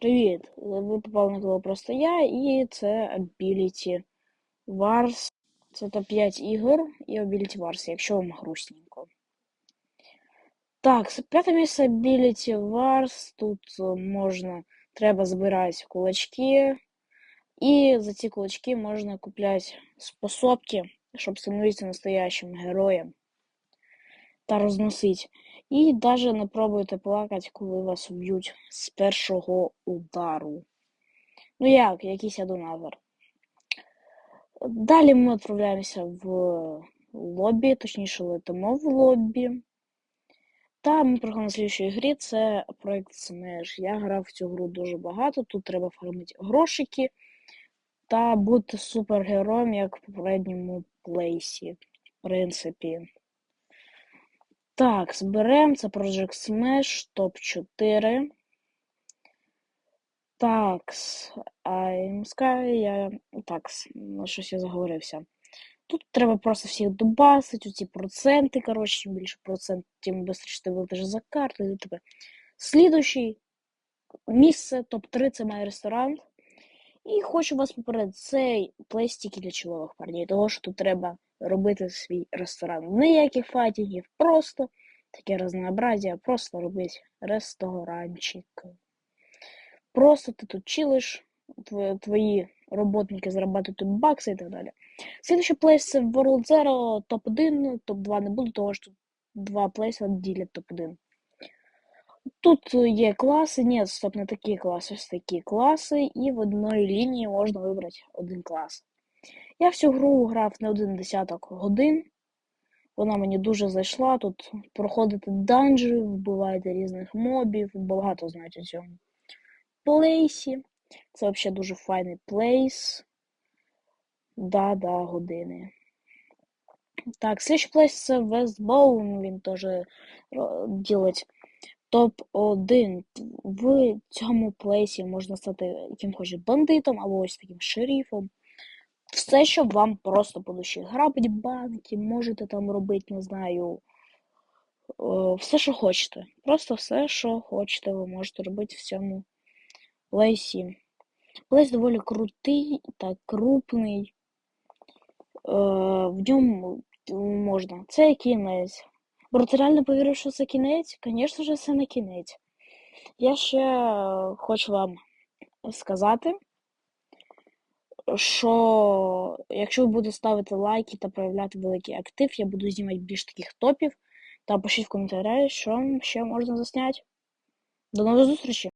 Привіт! Ви попали на коло просто я, і це Ability Wars. Це топ-5 ігор і Ability Wars, якщо вам грустненько. Так, п'яте місце Ability Wars. Тут е, можна, треба збирати кулачки. І за ці кулачки можна купляти способки, щоб становитися настоящим героєм та розносити. І навіть не пробуйте плакати, коли вас уб'ють з першого удару. Ну як, якийсь адонатор. Далі ми відправляємося в лобі, точніше летимо в лобі. Та ми приходимо на слідчій грі, це проект Smash. Я грав в цю гру дуже багато, тут треба фармити грошики та бути супергероєм, як в попередньому плейсі. В принципі. Так, зберемо. Це Project Smash, топ-4. Такс. Я. Такс, на щось я заговорився. Тут треба просто всіх добасити, ці проценти, коротше, чим більше процент, тим швидше ти вилетиш за карту і тебе. Слідуючий місце, топ-3 це мій ресторан. І хочу вас попередити, цей плейс тільки для чоловік парнів, того що тут треба робити свій ресторан. Ніяких файтингів, просто таке разнообразие, просто робити ресторанчик. Просто ти тут чилиш, твої роботники зарабатывают бакси і так далі. Следующий плейс це World Zero, топ-1, топ-2 не буде, того що два плейса ділять топ-1. Тут є класи, ні, стоп, не такі класи, ось такі класи, і в одній лінії можна вибрати один клас. Я всю гру грав не один десяток годин. Вона мені дуже зайшла. Тут проходити данжі, вбиваєте різних мобів, багато знають у цьому плейсі. Це взагалі дуже файний плейс. Да-да, години. Так, слідчий плейс це Westbone, він теж ділить топ-1. В цьому плейсі можна стати яким хоче бандитом або ось таким шерифом. Все, що вам просто по душі. Грабить банки, можете там робити, не знаю. Все, що хочете. Просто все, що хочете, ви можете робити в цьому плейсі. Плейс доволі крутий та крупний. В ньому можна. Це кінець. Бо реально повірив, що це кінець? Звісно ж, це не кінець. Я ще хочу вам сказати що якщо ви будете ставити лайки та проявляти великий актив, я буду знімати більш таких топів. Та пишіть в коментарі, що ще можна засняти. До нових зустрічей!